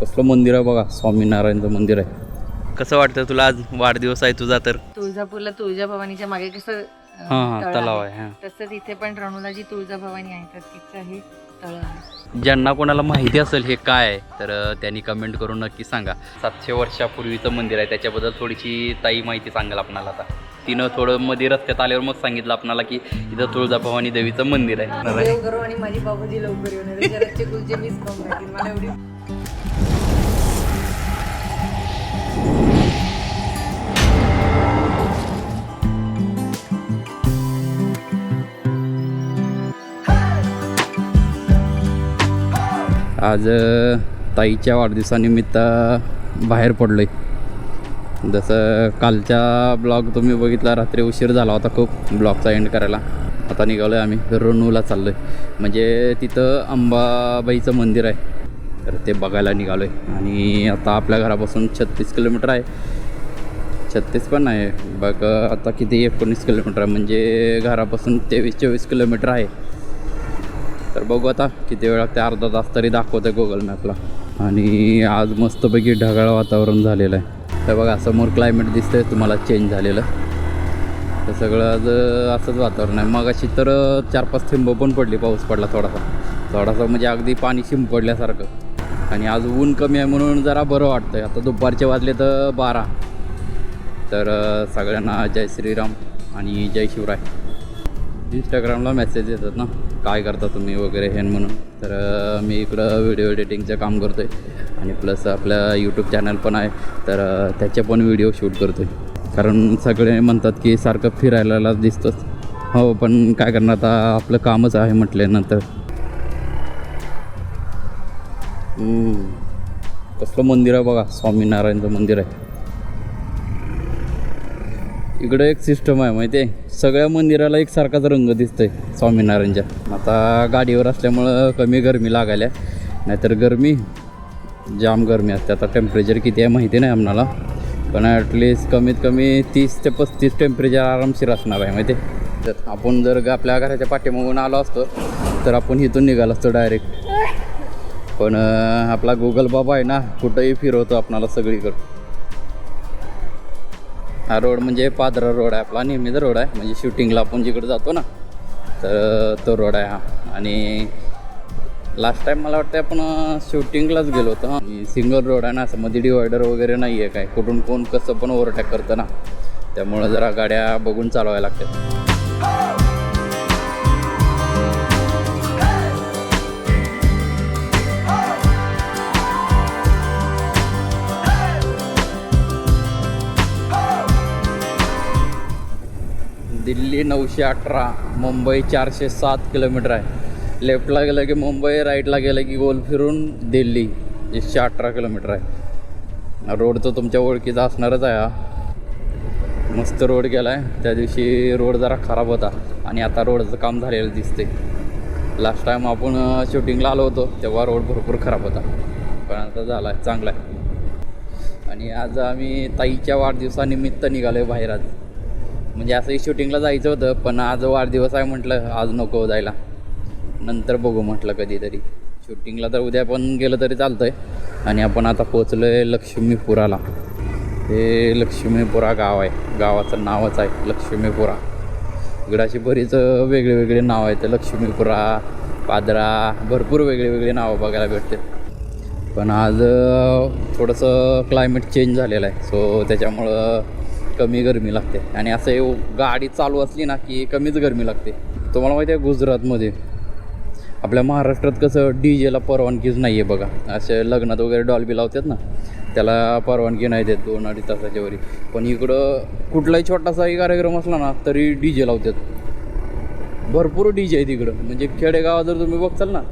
कसलं मंदिर आहे बघा? स्वामीनारायणचं मंदिर आहे. कसं वाटतं तुला आज? वाढदिवस आहे तुझा तर. तुळजापूरला तुळजाभवानीच्या मागे कसं हां हां तलाव आहे. हां. तसंच इथे पण रणुलाजी तुळजाभवानी आहे तर तिचं हे तळ आहे. ज्यांना कोणाला माहिती असेल हे काय आहे तर त्यांनी कमेंट करून नक्की सांगा. सातशे वर्षापूर्वीचं मंदिर आहे त्याच्याबद्दल थोडीशी ताई माहिती सांगाल आपणाला आता. तिनं थोडं मध्ये रस्त्यात आल्यावर मग सांगितलं आपणाला की इथं तुळजाभवानी देवीचं मंदिर आहे. आणि माझी बाबूजी लवकर येऊन. शरदचे कुलचे मिस करून राहतील मला एवढी आज ताईच्या वाढदिवसानिमित्त बाहेर पडलो आहे जसं कालच्या ब्लॉग तुम्ही बघितला रात्री उशीर झाला होता खूप ब्लॉगचा एंड करायला. आता निघालो आहे आम्ही रोणूला चाललो आहे म्हणजे तिथं अंबाबाईचं मंदिर आहे. तर ते बघायला निघालो आहे आणि आता आपल्या घरापासून छत्तीस किलोमीटर आहे. छत्तीस पण आहे बघ आता किती एकोणीस किलोमीटर आहे. म्हणजे घरापासून तेवीस चोवीस किलोमीटर आहे. तर बघू आता किती वेळा ते अर्धा तास तरी दाखवतं गुगल मॅपला आणि आज मस्तपैकी ढगाळ वातावरण झालेलं आहे. तर बघा समोर क्लायमेट दिसतंय तुम्हाला चेंज झालेलं. तर सगळं आज असंच वातावरण आहे. मग अशी तर चार पाच थेंब पण पडली पाऊस पडला थोडासा. थोडासा म्हणजे अगदी पाणी शिंपडल्यासारखं. आणि आज ऊन कमी आहे म्हणून जरा बरं वाटतंय. आता दुपारचे वाजले तर बारा. तर सगळ्यांना जय श्रीराम आणि जय शिवराय. इंस्टाग्रामला मेसेज येतात ना काय करता तुम्ही वगैरे हे म्हणून. तर मी इकडं व्हिडिओ एडिटिंगचं काम करतो आहे आणि प्लस आपल्या यूट्यूब चॅनल पण आहे. तर त्याचे पण व्हिडिओ शूट करतो आहे कारण सगळे म्हणतात की सारखं फिरायला दिसतंच हो पण काय करणार आता आपलं कामच आहे म्हटल्यानंतर. कसलं मंदिर आहे बघा स्वामीनारायणचं मंदिर आहे. इकडं एक सिस्टम आहे माहिती आहे सगळ्या मंदिराला एक सारखाच रंग दिसतोय स्वामीनारायणच्या. आता गाडीवर असल्यामुळं कमी गरमी लागायला नाहीतर गरमी जाम गरमी असते. आता टेम्परेचर किती आहे माहिती नाही आम्हाला. पण ॲटलिस्ट कमीत कमी तीस ते पस्तीस टेम्परेचर आरामशीर असणार आहे माहिती आहे तर आपण जर आपल्या घराच्या पाठीमागून आलो असतो तर आपण इथून निघालो असतो डायरेक्ट पण आपला गुगल बाबा आहे ना कुठंही फिरवतो आपणाला सगळीकडं. हा रोड म्हणजे पादरा रोड आहे आपला नेहमीच रोड आहे. म्हणजे शूटिंगला आपण जिकडे जातो ना तर तो रोड आहे हा. आणि लास्ट टाईम मला वाटतं आपण शूटिंगलाच गेलो होतो हां. सिंगल रोड आहे ना असं मध्ये डिवायडर वगैरे नाही आहे काय कुठून कोण कसं पण ओव्हरटॅक करतं ना. त्यामुळं जरा गाड्या बघून चालवायला लागतात. दिल्ली नऊशे अठरा मुंबई चारशे सात किलोमीटर आहे. लेफ्टला गेलं की मुंबई राईटला गेलं की गोल फिरून दिल्ली एकशे अठरा किलोमीटर आहे. रोड तर तुमच्या ओळखीचा असणारच आहे हा. मस्त रोड गेला आहे त्या दिवशी रोड जरा खराब होता आणि आता रोडचं काम झालेलं दिसते लास्ट टाईम आपण शूटिंगला आलो होतो तेव्हा रोड भरपूर खराब होता. पण आता झाला आहे चांगला आहे आणि आज आम्ही ताईच्या वाढदिवसानिमित्त निघालो आहे बाहेर आज. म्हणजे असंही शूटिंगला जायचं होतं पण आज वाढदिवस आहे म्हटलं आज नको जायला. नंतर बघू म्हटलं कधीतरी. शूटिंगला तर उद्या पण गेलं तरी चालतं आहे आणि आपण आता पोचलो आहे लक्ष्मीपुराला. हे लक्ष्मीपुरा गाव आहे. गावाचं नावच आहे लक्ष्मीपुरा. इकडं अशी बरीच वेगळे वेगळे नाव आहेत. लक्ष्मीपुरा पादरा भरपूर वेगळे वेगळे नावं बघायला भेटते. पण आज थोडंसं क्लायमेट चेंज झालेलं आहे. सो त्याच्यामुळं कमी गरमी लागते. आणि असं हे गाडी चालू असली ना की कमीच गरमी लागते. तुम्हाला माहिती आहे गुजरातमध्ये आपल्या महाराष्ट्रात कसं डी जेला परवानगीच नाही आहे बघा. असे लग्नात वगैरे डॉल्बी लावतात ना त्याला परवानगी नाही देत दोन अडीच तासाच्या वरी. पण इकडं कुठलाही छोटासाही कार्यक्रम असला ना तरी डी जे लावतात. भरपूर डी जे आहेत इकडं. म्हणजे खेडेगावात जर तुम्ही बघताल ना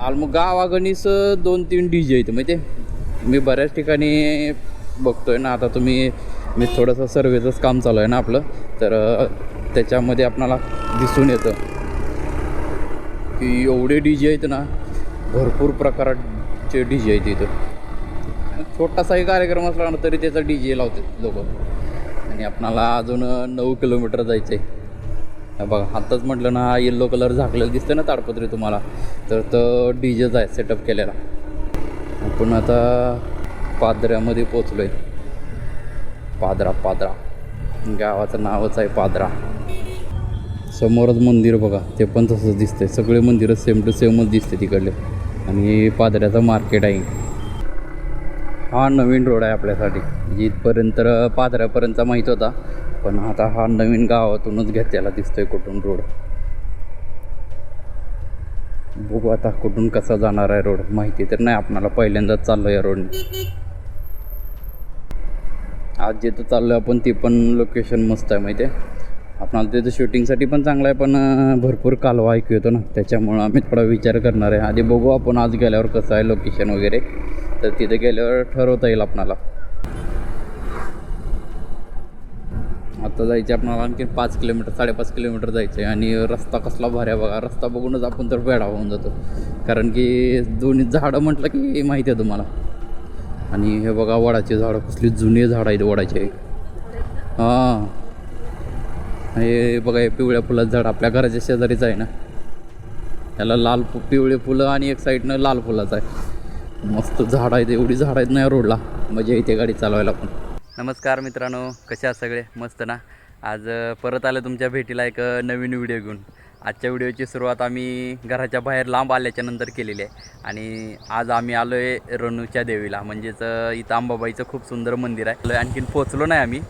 आल गावागणीस दोन तीन डी जे आहेत. माहिती आहे? मी बऱ्याच ठिकाणी बघतोय ना आता तुम्ही मी थोडंसं सर्वेचंच काम चालू आहे ना आपलं. तर त्याच्यामध्ये आपणाला दिसून येतं की एवढे डी जे आहेत ना भरपूर प्रकाराचे डी जे आहेत इथं. छोटासाही कार्यक्रम असला ना तरी त्याचा डी जे लावतात लोक. आणि आपणाला अजून नऊ किलोमीटर जायचं आहे बघा आत्ताच म्हटलं ना येल्लो कलर झाकलेलं दिसतं ना ताडपत्री तुम्हाला. तर तो डी जेच आहे सेटअप केलेला. आपण आता पादऱ्यामध्ये पोचलो आहे पादरा पादरा. गावाचं नावच आहे पादरा. समोरच मंदिर बघा ते पण तसंच दिसतंय. सगळे मंदिरं सेम टू सेमच दिसते तिकडले. आणि पादऱ्याचं मार्केट आहे. हा नवीन रोड आहे आपल्यासाठी. इथपर्यंत तर पादऱ्यापर्यंत माहीत होता पण आता हा नवीन गावातूनच घेतलेला दिसतोय कुठून रोड बघू आता कुठून कसा जाणार आहे रोड माहिती तर नाही आपणाला पहिल्यांदाच चाललो या रोडने आज जिथं चाललो आपण ती पण लोकेशन मस्त आहे माहिती आहे आपणाला तिथं शूटिंगसाठी पण चांगलं आहे पण भरपूर कालवा ऐकू येतो ना. त्याच्यामुळं आम्ही थोडा विचार करणार आहे. आधी बघू आपण आज गेल्यावर कसं आहे लोकेशन वगैरे. तर तिथे गेल्यावर ठरवता येईल आपणाला. आता जायचे आपणाला आणखी पाच किलोमीटर साडेपाच किलोमीटर जायचं आहे आणि रस्ता कसला भारी आहे बघा. रस्ता बघूनच आपण तर वेळा होऊन जातो. कारण की दोन्ही झाडं म्हटलं की माहिती आहे तुम्हाला. आणि हे बघा वडाचे झाडं कसली जुने झाडं आहेत वडाचे. हां. हे बघा हे पिवळ्या फुलाचं झाड आपल्या घराच्या शेजारीच आहे ना. त्याला लाल फु पिवळे फुलं आणि एक साईडनं लाल फुलाचं आहे. मस्त झाड आहेत एवढी झाड आहेत ना या रोडला. मजा येते गाडी चालवायला पण. नमस्कार मित्रांनो कसे आहात सगळे? मस्त ना? आज परत आलं तुमच्या भेटीला एक नवीन व्हिडिओ घेऊन. आजच्या व्हिडिओची सुरुवात आम्ही घराच्या बाहेर लांब आल्याच्यानंतर केलेली आहे. आणि आज आम्ही आलो आहे रणूच्या देवीला. म्हणजेच इथं अंबाबाईचं खूप सुंदर मंदिर आहे. आणखीन पोचलो नाही आम्ही.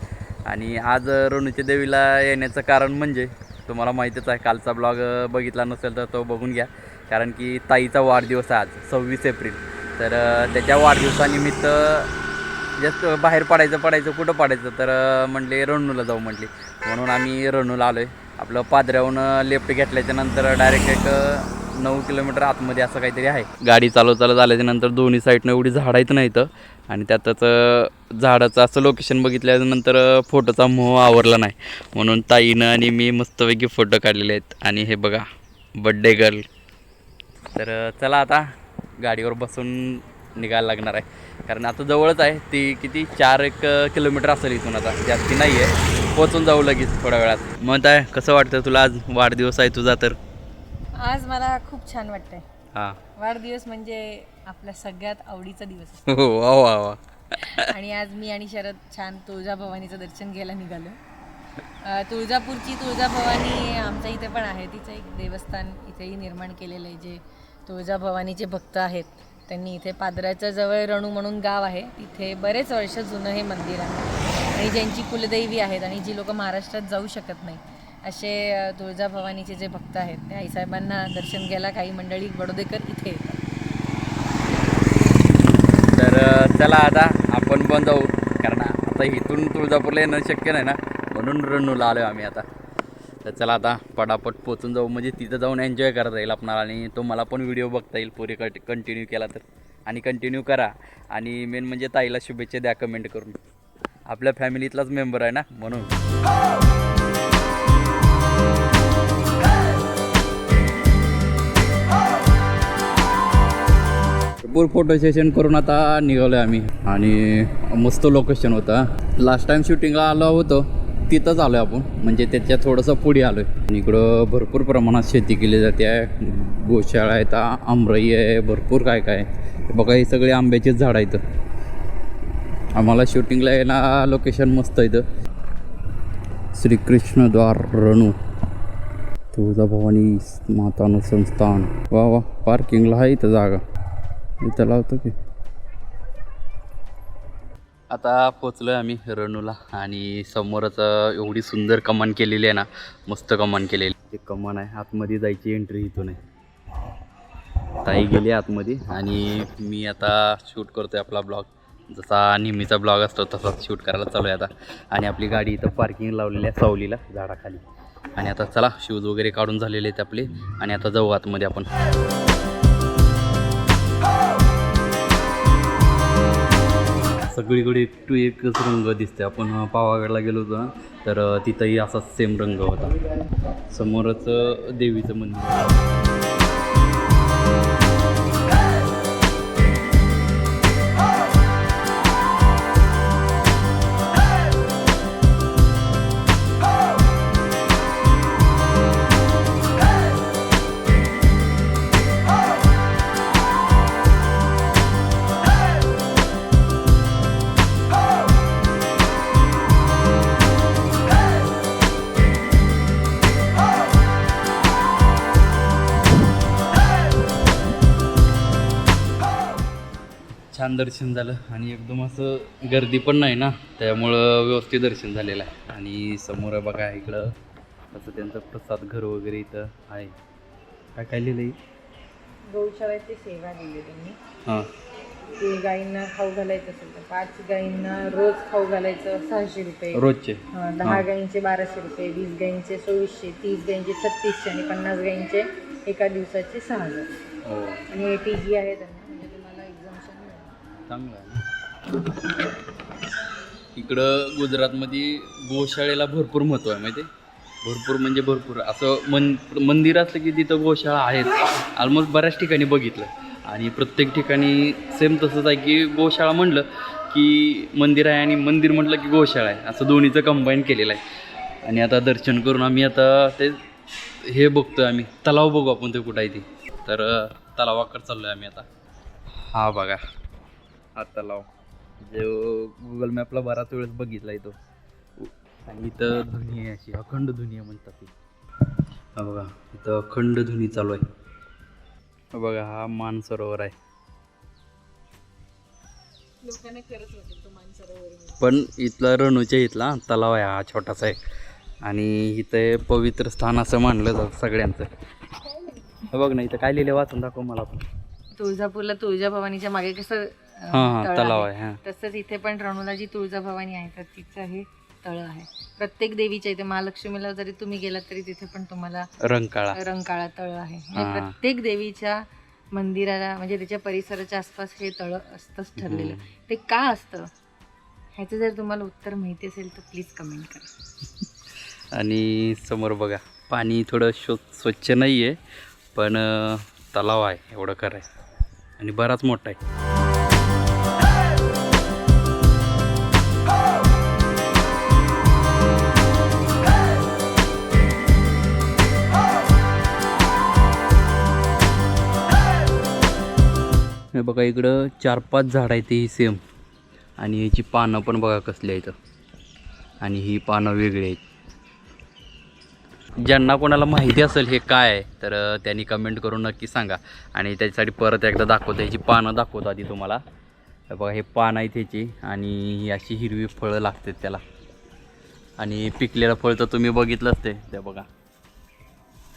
आणि आज रणूच्या देवीला येण्याचं कारण म्हणजे तुम्हाला माहीतच आहे कालचा ब्लॉग बघितला नसेल तर तो बघून घ्या. कारण की ताईचा वाढदिवस आहे आज सव्वीस एप्रिल. तर त्याच्या वाढदिवसानिमित्त जस्ट बाहेर पडायचं पडायचं कुठं पडायचं तर म्हटले रणूला जाऊ म्हटले म्हणून आम्ही रणूला आलो आहे आपलं पादऱ्याहून लेफ्ट घेतल्याच्या नंतर डायरेक्ट एक नऊ किलोमीटर आतमध्ये असं काहीतरी आहे. गाडी चालू चालू आल्याच्यानंतर दोन्ही साईडनं एवढी झाडं आहेत ना इथं. आणि त्यातच झाडाचं असं लोकेशन बघितल्यानंतर फोटोचा मोह आवरला नाही. म्हणून ताईनं आणि मी मस्तपैकी फोटो काढलेले आहेत. आणि हे बघा बड्डे गर्ल तर चला आता गाडीवर बसून निघायला लागणार आहे. कारण आता जवळच आहे ती किती चार एक किलोमीटर असेल इथून आता. जास्ती नाही आहे पोचून जाऊ लगेच थोड्या वेळात. मग आहे कसं वाटतं तुला आज? वाढदिवस आहे तुझा तर. आज मला खूप छान वाटतंय. हां. वाढदिवस म्हणजे आपल्या सगळ्यात आवडीचा दिवस हो वा वा वा. आणि आज मी आणि शरद छान तुळजाभवानीचं दर्शन घ्यायला निघालो. अ, तुळजापूरची तुळजाभवानी आमच्या इथे पण आहे. तिचं एक देवस्थान इथेही निर्माण केलेलं आहे. जे तुळजाभवानीचे भक्त आहेत त्यांनी इथे पादराच्या जवळ रणू म्हणून गाव आहे. तिथे बरेच वर्ष जुनं हे मंदिर आहे. आणि ज्यांची कुलदैवी आहेत आणि जी लोक महाराष्ट्रात जाऊ शकत नाही असे तुळजाभवानीचे जे भक्त आहेत त्या आईसाहेबांना दर्शन घ्यायला काही मंडळी बडोदेकर इथे येतात. तर चला आता आपण पण जाऊ कारण आता इथून तुळजापूरला येणं शक्य नाही ना म्हणून रणूला आलो आम्ही आता. तर चला आता पटापट पोचून जाऊ म्हणजे तिथं जाऊन एन्जॉय करता येईल आपणाला आणि तो मला पण व्हिडिओ बघता येईल पुरे कट कंटिन्यू केला तर. आणि कंटिन्यू करा. आणि मेन म्हणजे ताईला शुभेच्छा द्या कमेंट करून. आपल्या फॅमिलीतलाच मेंबर आहे ना म्हणून. भरपूर फोटो सेशन करून आता निघालो आहे आम्ही. आणि मस्त लोकेशन होता. लास्ट टाइम शूटिंगला आलो होतो. तिथंच आलो आहे आपण. म्हणजे त्याच्या थोडंसं पुढे आलो आहे आणि इकडं भरपूर प्रमाणात शेती केली जाते. आहे गोशाळा आहेत आमरई आहे भरपूर काय काय आहे. बघा हे सगळे आंब्याचीच झाडं आहेत. आम्हाला शूटिंगला यायला लोकेशन मस्त आहे इथं. श्रीकृष्णद्वार रणू तुळजाभवानी मातानु संस्थान. वा वा पार्किंगला आहे इथं जागा. इथं लावतो की. आता पोचलो आहे आम्ही रणूला आणि समोरच एवढी सुंदर कमान केलेली आहे ना मस्त कमान केलेली. ते कमान आहे आतमध्ये जायची एंट्री इथून आहे. ताई गेली आतमध्ये आणि मी आता शूट करतोय आपला ब्लॉग जसा नेहमीचा ब्लॉग असतो तसाच शूट करायला चालू आहे आता. आणि आपली गाडी इथं पार्किंग लावलेली आहे सावलीला झाडाखाली. आणि आता चला शूज वगैरे काढून झालेले आहेत आपले. आणि आता जाऊ आतमध्ये आपण. सगळीकडे एक टू एकच रंग दिसते आपण पावागडला गेलो होतो तर तिथंही असाच सेम रंग होता. समोरच देवीचं मंदिर. छान दर्शन झालं आणि एकदम असं गर्दी पण नाही ना त्यामुळं व्यवस्थित दर्शन झालेलं आहे. आणि समोर बघा इकडं असं त्यांचं प्रसाद घर वगैरे इथं आहे. काय काय लिहिलं आहे गौशाळेची सेवा दिली त्यांनी. हां. ते गायींना खाऊ घालायचं असेल तर पाच गायींना रोज खाऊ घालायचं सहाशे रुपये. रोजचे? दहा गायींचे बाराशे रुपये वीस गायींचे चोवीसशे तीस गायींचे छत्तीसशे आणि पन्नास गायींचे एका दिवसाचे सहा हजार. हो. आणि टी जी आहे त्यांना. चांगलं आहे इकडं गुजरातमध्ये गोशाळेला भरपूर महत्त्व आहे माहिती आहे? भरपूर म्हणजे भरपूर. असं मन मंदिर असलं की तिथं गोशाळा आहेत. ऑलमोस्ट बऱ्याच ठिकाणी बघितलं. आणि प्रत्येक ठिकाणी सेम तसंच आहे की गोशाळा म्हणलं की मंदिर आहे आणि मंदिर म्हटलं की गोशाळा आहे. असं दोन्हीचं कंबाईन केलेलं आहे. आणि आता दर्शन करून आम्ही आता ते हे बघतोय आम्ही. तलाव बघू आपण ते कुठं आहे ती. तर तलावाकडे चाललो आहे आम्ही आता. हा बघा. हा तलाव जो गुगल मॅपला बराच वेळेस बघितला तो. आणि इथं धुनी आहे अशी अखंड धुनी आहे म्हणतात ती. हा बघा इथं अखंड धुनी चालू आहे. हा बघा हा मानसरोवर आहे. पण इथला रणूच्या इथला तलाव आहे हा छोटासा आहे. आणि इथं पवित्र स्थान असं मानलं जातं सगळ्यांचं. बघ ना इथं काय लिहिलं वाचून दाखव मला पण. तुळजापूरला तुळजाभवानीच्या मागे कसं हां तलाव आहे. हां. तसंच इथे पण रणुला जी तुळजाभवानी आहे तर तिचं हे तळ आहे. प्रत्येक देवीच्या इथे महालक्ष्मीला जरी तुम्ही गेलात तरी तिथे पण तुम्हाला रंगकाळा रंकाळा तळ आहे. म्हणजे हा. प्रत्येक देवीच्या मंदिराला म्हणजे त्याच्या परिसराच्या आसपास हे तळ असतंच ठरलेलं. ते का असतं? ह्याचं जर तुम्हाला उत्तर माहिती असेल तर प्लीज कमेंट करा. आणि समोर बघा पाणी थोडं शो स्वच्छ नाही आहे पण अं, तलाव आहे एवढं करायचं आणि बराच मोठा आहे. हे बघा इकडं चार पाच झाडं आहेत ही सेम आणि ह्याची पानं पण बघा कसली आहेत. आणि ही पानं वेगळी आहेत. ज्यांना कोणाला माहिती असेल हे काय आहे तर त्यांनी कमेंट करून नक्की सांगा. आणि त्याच्यासाठी परत एकदा दाखवतो ह्याची पानं दाखवतो आधी तुम्हाला. बघा हे पान आहेत ह्याची. आणि ही अशी हिरवी फळं लागतात त्याला. आणि पिकलेलं फळ तर तुम्ही बघितलंच ते ते बघा.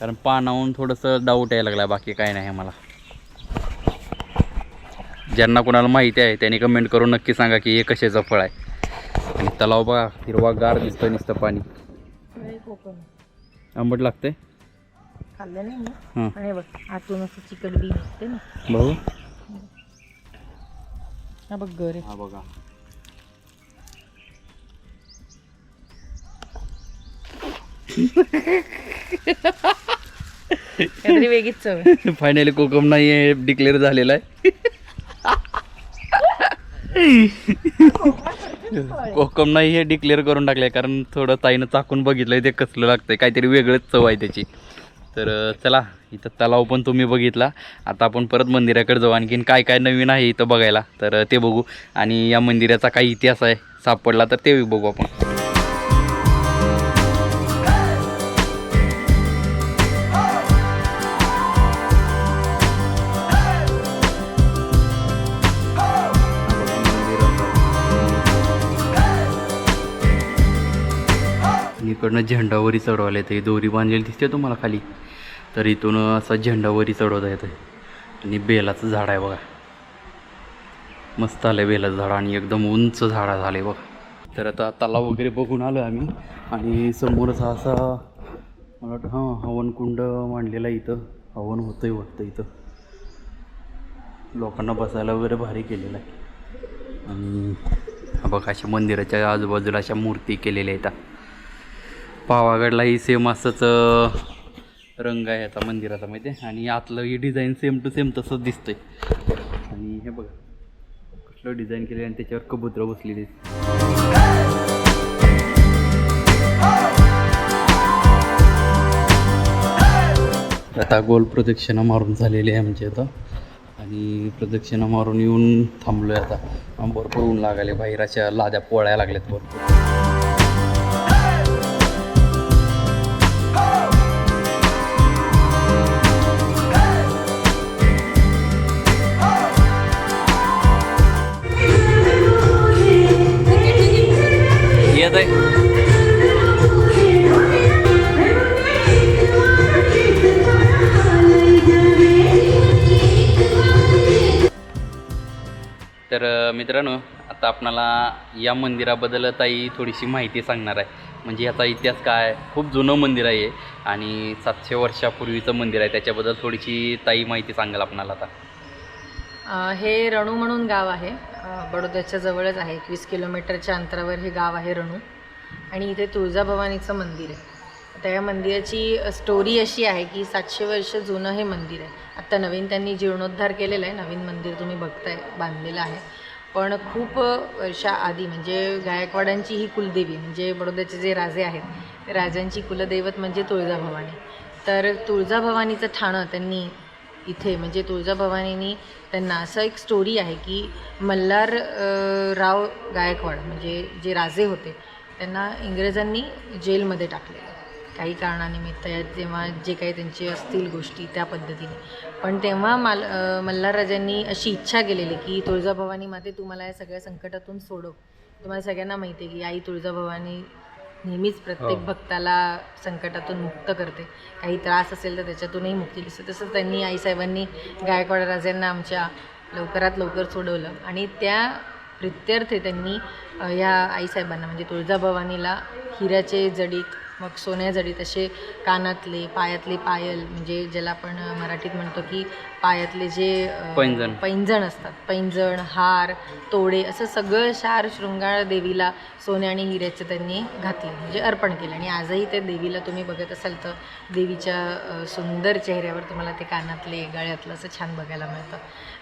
कारण पानावून थोडंसं डाऊट यायला लागला बाकी काय नाही मला ज्यांना कोणाला माहिती आहे त्यांनी कमेंट करून नक्की सांगा की हे कशाचं फळ आहे. आणि तलाव बघा हिरवा गार दिसतं नुसतं पाणी. आंबट लागतंय? खाल्लं नाही मी. हां. आणि बघ आतून असं चिकट बी असते ना. भाऊ? हा बघ गर हा बघा. काहीतरी वेगळीच चव आहे. फायनली कोकम नाही डिक्लेअर झालेला आहे. कोकम नाही हे डिक्लेअर करून टाकलंय कारण थोडं ताईनं चाकून बघितलंय ते कसलं लागतंय. काहीतरी वेगळंच चव आहे त्याची. तर चला इथं तलाव पण तुम्ही बघितला. आता आपण परत मंदिराकडे जाऊ. आणखीन काय काय नवीन आहे इथं बघायला तर ते बघू. आणि या मंदिराचा काही इतिहास आहे सापडला तर ते बघू आपण. इकडनं झेंडावरी चढवायला येतं दोरी बांधलेली दिसते तुम्हाला खाली. तर इथून असा झेंडावरी चढवता येतं आणि बेलाचं झाड आहे बघा. मस्त आलं बेलाचं झाड आणि एकदम उंच झाड आहे बघा. तर आता तलाव वगैरे बघून आलो आम्ही. आणि समोरच असा मला वाटतं हां हवनकुंड मांडलेला आहे इथं. हवन होतंही वाटतं इथं. लोकांना बसायला वगैरे भारी केलेलं आहे. आणि बघा अशा मंदिराच्या आजूबाजूला अशा मूर्ती केलेल्या आहेत. पावागडलाही सेम असंच रंग आहे आता मंदिराचा माहिती आहे? आणि आतलं ही डिझाईन सेम टू सेम तसंच दिसतंय. आणि हे बघा कसलं डिझाईन केलं आणि त्याच्यावर कबूतर बसलेली आता गोल प्रदक्षिणा मारून झालेली आहे म्हणजे आता आणि प्रदक्षिणा मारून येऊन थांबलो आहे आता. भरपूर ऊन लागायले बाहेर अशा लाद्या पोळ्या लागल्यात भरपूर तर मित्रांनो आता आपणाला या मंदिराबद्दल ताई थोडीशी माहिती सांगणार आहे. म्हणजे याचा इतिहास काय? खूप जुनं मंदिर आहे आणि सातशे वर्षापूर्वीचं मंदिर आहे. त्याच्याबद्दल थोडीशी ताई माहिती सांगाल आपणाला आता. हे रणू म्हणून गाव आहे. बडोद्याच्या जवळच आहे. एकवीस किलोमीटरच्या अंतरावर हे गाव आहे रणू. आणि इथे तुळजाभवानीचं मंदिर आहे. आता या मंदिराची स्टोरी अशी आहे की सातशे वर्ष जुनं हे मंदिर आहे. आत्ता नवीन त्यांनी जीर्णोद्धार केलेला आहे. नवीन मंदिर तुम्ही बघताय बांधलेलं आहे. पण खूप वर्षाआधी म्हणजे गायकवाडांची ही कुलदेवी म्हणजे बडोद्याचे जे राजे आहेत राजांची कुलदैवत म्हणजे तुळजाभवानी. तर तुळजाभवानीचं ठाणं त्यांनी इथे म्हणजे तुळजाभवानीनी त्यांना असं एक स्टोरी आहे की मल्हार राव गायकवाड म्हणजे जे राजे होते त्यांना इंग्रजांनी जेलमध्ये टाकलेलं काही कारणानिमित्त या तेव्हा जे काही त्यांचे असतील गोष्टी त्या पद्धतीने. पण तेव्हा माल अ, मल्हार राजांनी अशी इच्छा केलेली की तुळजाभवानी माते तुम्हाला या सगळ्या संकटातून सोडव. तुम्हाला सगळ्यांना माहिती आहे की आई तुळजाभवानी नेहमीच प्रत्येक हो. भक्ताला संकटातून मुक्त करते. काही त्रास असेल तर त्याच्यातूनही मुक्ती दिसते. तसंच त्यांनी आईसाहेबांनी गायकवाड राजांना आमच्या लवकरात लवकर सोडवलं. आणि त्या प्रित्यर्थे त्यांनी ह्या आईसाहेबांना म्हणजे तुळजाभवानीला हिऱ्याचे जडीत मग सोन्या जडीत असे कानातले पायातले पायल म्हणजे ज्याला आपण मराठीत म्हणतो की पायातले जे पैंजण. पैंजण असतात. पैंजण हार तोडे असं सगळं शार शृंगार देवीला सोने आणि हिऱ्याचे त्यांनी घातले म्हणजे अर्पण केलं. आणि आजही ते देवीला तुम्ही बघत असाल तर देवीच्या सुंदर चेहऱ्यावर तुम्हाला ते कानातले गळ्यातलं असं छान बघायला मिळतं.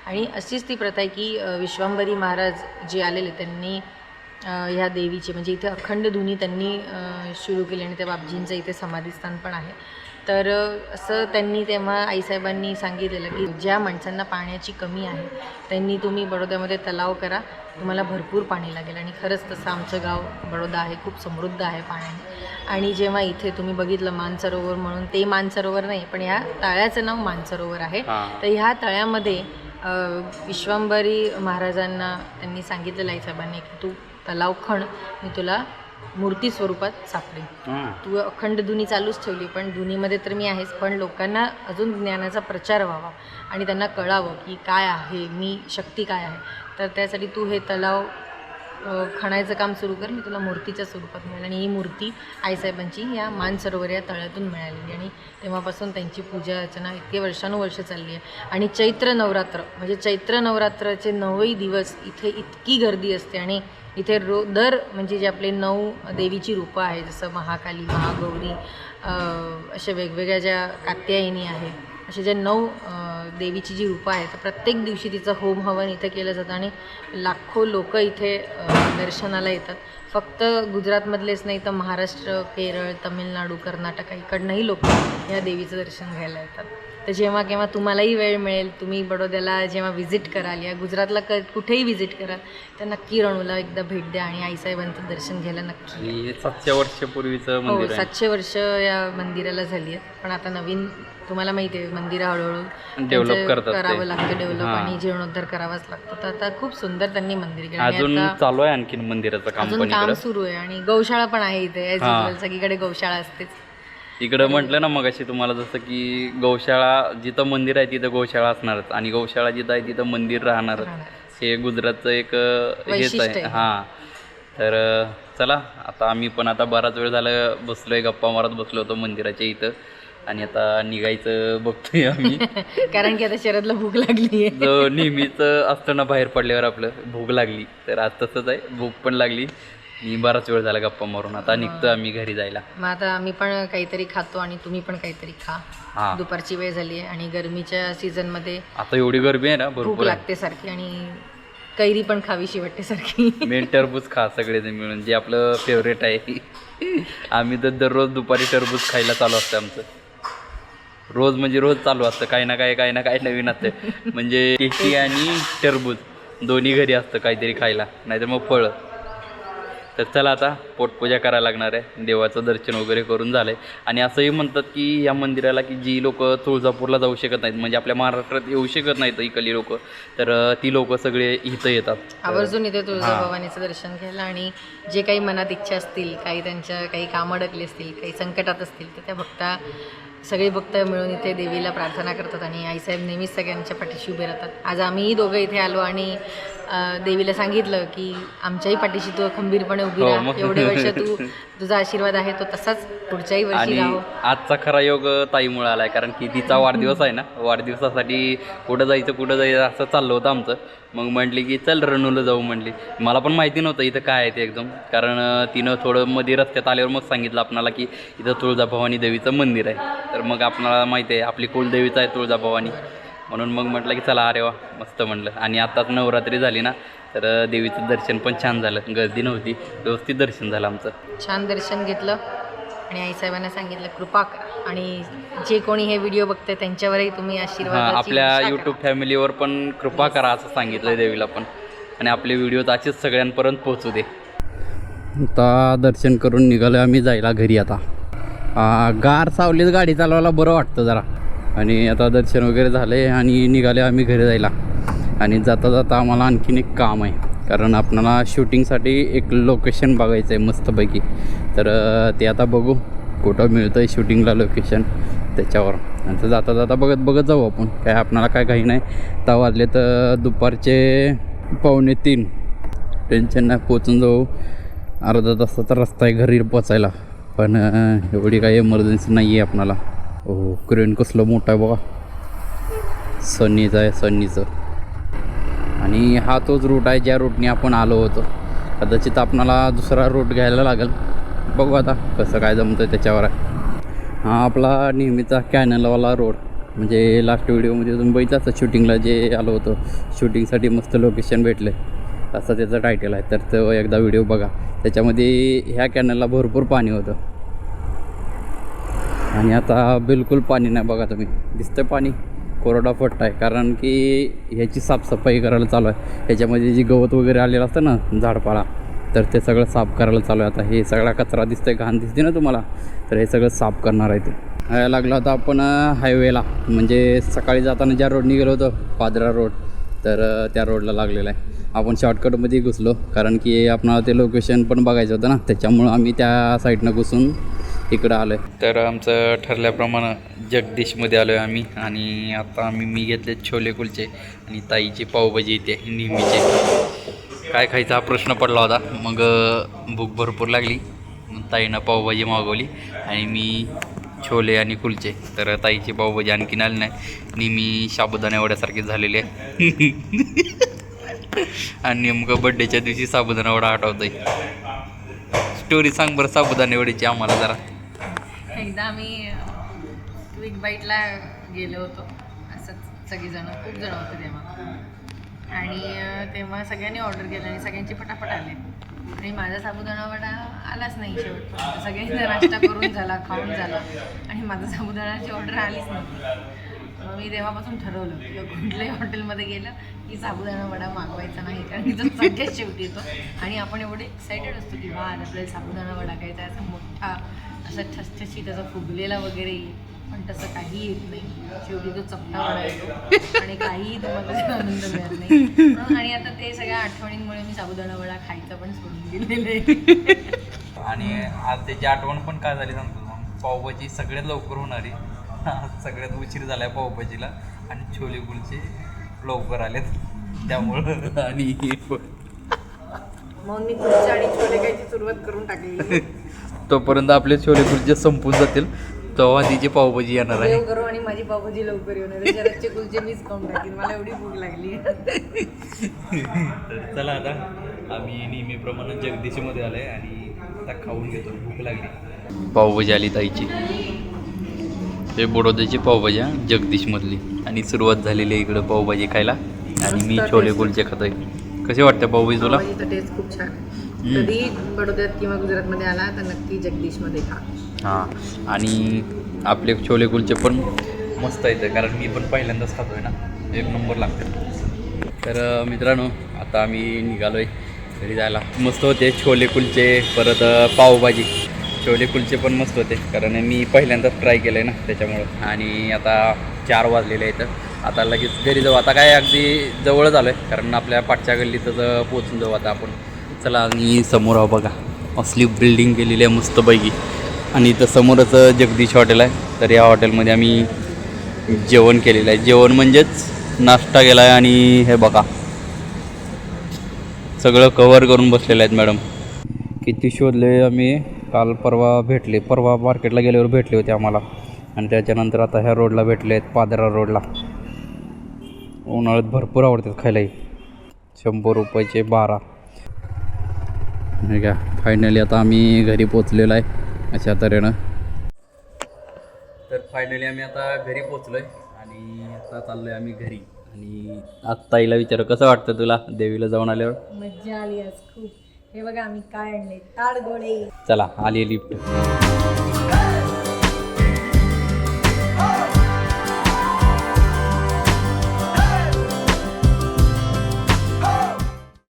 आणि अशीच ती प्रथा आहे की अ, विश्वांभरी महाराज जे आलेले त्यांनी ह्या देवीचे. म्हणजे इथे अखंड धुनी त्यांनी सुरू केली आणि त्या बाबजींचं इथे समाधीस्थान पण आहे. तर असं त्यांनी तेव्हा आईसाहेबांनी सांगितलेलं की ज्या माणसांना पाण्याची कमी आहे त्यांनी तुम्ही बडोद्यामध्ये तलाव करा. तुम्हाला भरपूर पाणी लागेल. आणि खरंच तसं आमचं गाव बडोदा आहे. खूप समृद्ध आहे पाण्याने. आणि जेव्हा इथे तुम्ही बघितलं मानसरोवर म्हणून ते मानसरोवर नाही पण ह्या तळ्याचं नाव मानसरोवर आहे. तर ह्या तळ्यामध्ये विश्वांभरी महाराजांना त्यांनी सांगितलेलं आहे साहेबांनी की तू तलाव खण. मी तुला मूर्ती स्वरूपात सापडेन. तू अखंड धुनी चालूच ठेवली पण धुनीमध्ये तर मी आहेच. पण लोकांना अजून ज्ञानाचा प्रचार व्हावा आणि त्यांना कळावं की काय आहे मी शक्ती काय आहे. तर त्यासाठी तू हे तलाव खणायचं काम सुरू कर. मी तुला मूर्तीच्या स्वरूपात मिळेल आणि ही मूर्ती आईसाहेबांची या मानसरोवर या तळ्यातून मिळालेली आणि तेव्हापासून त्यांची पूजा अर्चना इतके वर्षानुवर्ष चालली आहे. आणि चैत्र नवरात्र म्हणजे चैत्र नवरात्राचे नऊही दिवस इथे इतकी गर्दी असते आणि इथे रो दर म्हणजे जे आपले नऊ देवीची रूपं आहे जसं महाकाली महागौरी अशा वेगवेगळ्या ज्या कात्यायनी आहेत असे जे नऊ देवीची जी रूपं आहेत तर प्रत्येक दिवशी तिचं होम हवन इथे केलं जातं आणि लाखो लोक इथे दर्शनाला येतात. फक्त गुजरातमधलेच नाही तर महाराष्ट्र केरळ तमिळनाडू कर्नाटक इकडनंही लोक या देवीचं दर्शन घ्यायला येतात. तर जेव्हा केव्हा तुम्हालाही वेळ मिळेल तुम्ही बडोद्याला जेव्हा व्हिजिट कराल या गुजरातला क कुठेही व्हिजिट कराल तर नक्की रणूला एकदा भेट द्या आणि आईसाहेबांचं दर्शन घ्यायला नक्की या. हे सातशे वर्षापूर्वीचं हो मंदिर आहे सातशे वर्ष या मंदिराला झाली आहेत पण आता नवीन तुम्हाला माहिती आहे मंदिरं हळूहळू Develop त्यांचं करतात ते. करावं लागतं डेव्हलप हां. आणि जीर्णोद्धार करावाच लागतो तर आता खूप सुंदर त्यांनी मंदिर केलं आणि अजून आता चालू आहे आणखीन मंदिराचं काम अजून काम इकडं सुरू आहे आणि गौशाळा पण आहे इथे हां. सगळीकडे गौशाळा असतेच इकडं म्हटलं ना मग अशी तुम्हाला जसं की गौशाळा जिथं मंदिर आहे तिथं गौशाळा असणारच. आणि गौशाळा जिथं आहे तिथं मंदिर राहणारच. राहणार. हे गुजरातचं एक हेच आहे. हां. तर चला आता आम्ही पण आता बराच वेळ झालं बसलोय गप्पा मारत बसलो होतो मंदिराच्या इथं. आणि आता निघायचं बघतोय आम्ही. कारण की आता शरदला भूक लागली नेहमीच असतं ना बाहेर पडल्यावर आपलं भूक लागली. तर आज तसंच आहे. भूक पण लागली. मी बराच वेळ झाला गप्पा मारून. आता निघतो आम्ही घरी जायला. मग आता आम्ही पण काहीतरी खातो आणि तुम्ही पण काहीतरी खा. हां. दुपारची वेळ झाली आहे आणि गरमीच्या सीझनमध्ये आता एवढी गरमी आहे ना भूक भरपूर. लागते सारखी आणि कैरी पण खावीशी वाटते सारखी. मेन टरबूज खा सगळेजण मिळून जे आपलं फेवरेट आहे. आम्ही तर दररोज दुपारी टरबूज खायला चालू असतं आमचं. रोज म्हणजे रोज चालू असतं काही ना काही काही ना काही नवीन असतं. म्हणजे केकी आणि टरबूज दोन्ही घरी असतं काहीतरी खायला नाहीतर मग फळं. तर चला आता पोटपूजा करायला लागणार आहे. देवाचं दर्शन वगैरे करून झालंय. आणि असंही म्हणतात की या मंदिराला की जी लोक तुळजापूरला जाऊ शकत नाहीत म्हणजे आपल्या महाराष्ट्रात येऊ शकत नाहीत इकडली लोक तर ती लोक सगळे इथं येतात. आवर्जून इथे तुळजाभवानीचं दर्शन घ्यायला आणि जे काही मनात इच्छा असतील काही त्यांच्या काही कामं अडकली असतील काही संकटात असतील तर त्या भक्ता सगळे भक्त मिळून इथे देवीला प्रार्थना करतात आणि आईसाहेब नेहमीच सगळ्यांच्या पाठीशी उभे राहतात. आज आम्हीही दोघं इथे आलो आणि देवीला सांगितलं की आमच्याही पाठीशी तू खंबीरपणे उभी हो, राहा. एवढे वर्ष तू तुझा आशीर्वाद आहे तो तसाच पुढच्याही वर्षी राहो. आजचा खरा योग ताईमुळे आलाय कारण की तिचा वाढदिवस आहे ना. वाढदिवसासाठी कुठं जायचं कुठं जायचं असं चाललं होतं आमचं. मग म्हटली की चल रणूला जाऊ म्हटली. मला पण माहिती नव्हतं इथं काय आहे ते एकदम. कारण तिनं थोडं मध्ये रस्त्यात आल्यावर मग सांगितलं आपणाला की इथं तुळजाभवानी देवीचं मंदिर आहे. तर मग आपणाला माहिती आहे आपली कुलदेवीचं आहे तुळजाभवानी. म्हणून मग म्हटलं की चला अरे वा मस्त म्हटलं आणि आत्ताच नवरात्री झाली ना तर देवीचं दर्शन पण छान झालं. गर्दी नव्हती व्यवस्थित दर्शन झालं आमचं. छान दर्शन घेतलं. आणि आईसाहेबांना सांगितलं कृपा करा. आणि जे कोणी हे व्हिडिओ बघते त्यांच्यावरही तुम्ही हां आशीर्वाद आपल्या यूट्यूब फॅमिलीवर पण कृपा करा असं सांगितलं देवीला पण. आणि आपले व्हिडिओ असेच सगळ्यांपर्यंत पोहोचू दे. आता दर्शन करून निघालो आम्ही जायला घरी आता. गार सावलीत गाडी चालवायला बरं वाटतं जरा. आणि आता दर्शन वगैरे झाले आणि निघाले आम्ही घरी जायला. आणि जाता जाता आम्हाला आणखीन एक काम आहे. कारण आपणाला शूटिंगसाठी एक लोकेशन बघायचं आहे मस्तपैकी. तर ते आता बघू. कुठं मिळतं आहे शूटिंगला लोकेशन त्याच्यावर. आणि जाता जाता बघत बघत जाऊ आपण. काय आपणाला काय काही नाही. तर वाजले तर दुपारचे पावणे तीन. टेन्शन नाही पोचून जाऊ. अर्धा तासाचा रस्ता आहे घरी पोचायला. पण एवढी काही इमर्जन्सी नाही आहे आपणाला. हो क्रेन कसलं मोठं आहे बघा. सन्नीचं आहे सन्नीचं आणि हा तोच रूट आहे ज्या रूटने आपण आलो होतो. कदाचित आपणाला दुसरा रूट घ्यायला लागेल. बघू आता कसं काय जमतं त्याच्यावर आहे. हा आपला नेहमीचा कॅनलवाला रोड म्हणजे लास्ट व्हिडिओमध्ये तुम्ही बघितलं असतं शूटिंगला जे आलो होतो. शूटिंगसाठी मस्त लोकेशन भेटले. असं त्याचं टायटल आहे. तर तो एकदा व्हिडिओ बघा. त्याच्यामध्ये ह्या कॅनलला भरपूर पाणी होतं. आणि आता बिलकुल पाणी नाही बघा तुम्ही. दिसतं पाणी. कोरडा फट्टा आहे. कारण की ह्याची साफसफाई करायला चालू आहे. ह्याच्यामध्ये जी गवत वगैरे आलेलं असतं ना झाडपाला तर ते सगळं साफ करायला चालू आहे. आता हे सगळा कचरा दिसतंय घाण दिसते ना तुम्हाला? तर हे सगळं साफ करणार आहे ते. लागलं आता आपण हायवेला म्हणजे सकाळी जाताना ज्या रोडनी गेलो होतो पादरा रोड तर त्या रोडला लागलेला आहे. आपण शॉर्टकटमध्ये घुसलो. कारण की आपणाला ते लोकेशन पण बघायचं होतं ना. त्याच्यामुळं आम्ही त्या साईडनं घुसून इकडं आलो आहे तर आमचं ठरल्याप्रमाणे जगदीशमध्ये आलो आहे आम्ही आणि आता आम्ही मी घेतले छोले कुलचे आणि ताईची पावभाजी इथे नेहमीचे काय खायचा हा प्रश्न पडला होता. मग भूक भरपूर लागली. मग ताईनं पावभाजी मागवली आणि मी छोले आणि कुलचे. तर ताईची पावभाजी आणखीन आली नाही. नेहमी साबुदाणा एवढ्यासारखी झालेली. आहे आणि नेमकं बड्डेच्या दिवशी साबुदाणा वडा आठवतोय स्टोरी सांग बरं साबुदाणा वडीची आम्हाला जरा. एकदा आम्ही क्विक बाईटला गेलो होतो. असंच सगळीजण खूप जण होते तेव्हा. आणि तेव्हा सगळ्यांनी ऑर्डर केलं आणि सगळ्यांचे पटापट आले. आणि माझा साबुदाणा वडा आलाच नाही शेवट. सगळ्यांचा नाश्ता करून झाला खाऊन झाला. आणि माझा साबुदाण्याची ऑर्डर आलीच नव्हती मग मी तेव्हापासून ठरवलं कुठल्याही हॉटेलमध्ये गेलं की साबुदाणा वडा मागवायचा नाही कारण की तो सगळ्यात शेवटी येतो. आणि आपण एवढे एक्सायटेड असतो की वा आपल्याला साबुदाणा वडा खायचा असा मोठा असा ठसठशी त्याचा फुगलेला वगैरे. पण तसं काही येत नाही. शेवटी तो चपटा वडा येतो. आणि काहीही तुम्हाला आनंद मिळत नाही. आणि आता ते सगळ्या आठवणींमुळे मी साबुदाणा वडा खायचा पण सोडून दिलेले आणि आज त्याची आठवण पण काय झाली सांगतो पावभाजी सगळ्यात लवकर होणारी. सगळ्यात उशीर झालाय पावभाजीला आणि छोले कुलचे लवकर आलेत. त्यामुळं आणि मग मी कुलचा आणि छोले खायची सुरुवात करून टाकली. तोपर्यंत आपले छोले कुलचे संपून जातील. तेव्हा तिची पावभाजी येणार आहे. देव करू आणि माझी पावभाजी लवकर येते. शरदचे कुलचे मीच खाऊन टाकीन. मला एवढी भूक लागली. तर चला आता आम्ही नेहमीप्रमाणे जगदीशमध्ये आलोय आणि आता खाऊन घेतो. भूक लागली. पावभाजी आली ताईची. हे बडोद्याची पावभाजी हा, जगदीशमधली. आणि सुरुवात झालेली आहे इकडं पावभाजी खायला. आणि मी छोले कुलचे खातोय. कसे वाटतं पावभाजी तुला? टेस्ट खूप छान आहे. कधी बडोद्यात किंवा गुजरातमध्ये आला तर नक्की जगदीशमध्ये खा. हां. आणि आपले छोले कुलचे पण मस्त येतं कारण मी पण पहिल्यांदाच खातोय ना. एक नंबर लागते तर मित्रांनो आता आम्ही निघालो आहे घरी जायला. मस्त होते छोले कुलचे परत पावभाजी. छोले कुलचे पण मस्त होते कारण मी पहिल्यांदाच ट्राय केलं आहे ना त्याच्यामुळं. आणि आता चार वाजलेले आहेत. आता लगेच घरी जाऊ. आता काय अगदी जवळच आलो आहे कारण आपल्या पाठच्या गल्लीतच पोचून जाऊ आता आपण. चला आणि समोर आहो बघा. असली बिल्डिंग केलेली आहे मस्तपैकी. आणि इथं समोरच जगदीश हॉटेल आहे. तर या हॉटेलमध्ये आम्ही जेवण केलेलं आहे. जेवण म्हणजेच नाश्ता केला आहे आणि हे बघा. सगळं कवर करून बसलेलं आहेत मॅडम. किती शोधले आम्ही? काल परवा भेटले परवा मार्केटला गेल्यावर भेटले होते आम्हाला. आणि त्याच्यानंतर आता ह्या रोडला भेटले आहेत पादरा रोडला उन्हाळ्यात भरपूर आवडतात खायलाही. शंभर रुपयाचे बारा. नाही का फायनली आता आम्ही घरी पोचलेलो आहे अशा तऱ्हेनं. तर फायनली आम्ही आता घरी पोचलो आहे आणि आता चाललो आहे आम्ही घरी. आणि आत्ता आईला विचार कसं वाटतं तुला देवीला जाऊन आल्यावर? मजा आली आज खूप. हे बघा आम्ही काय आणले. ताडगोळे. चला आली लिफ्ट.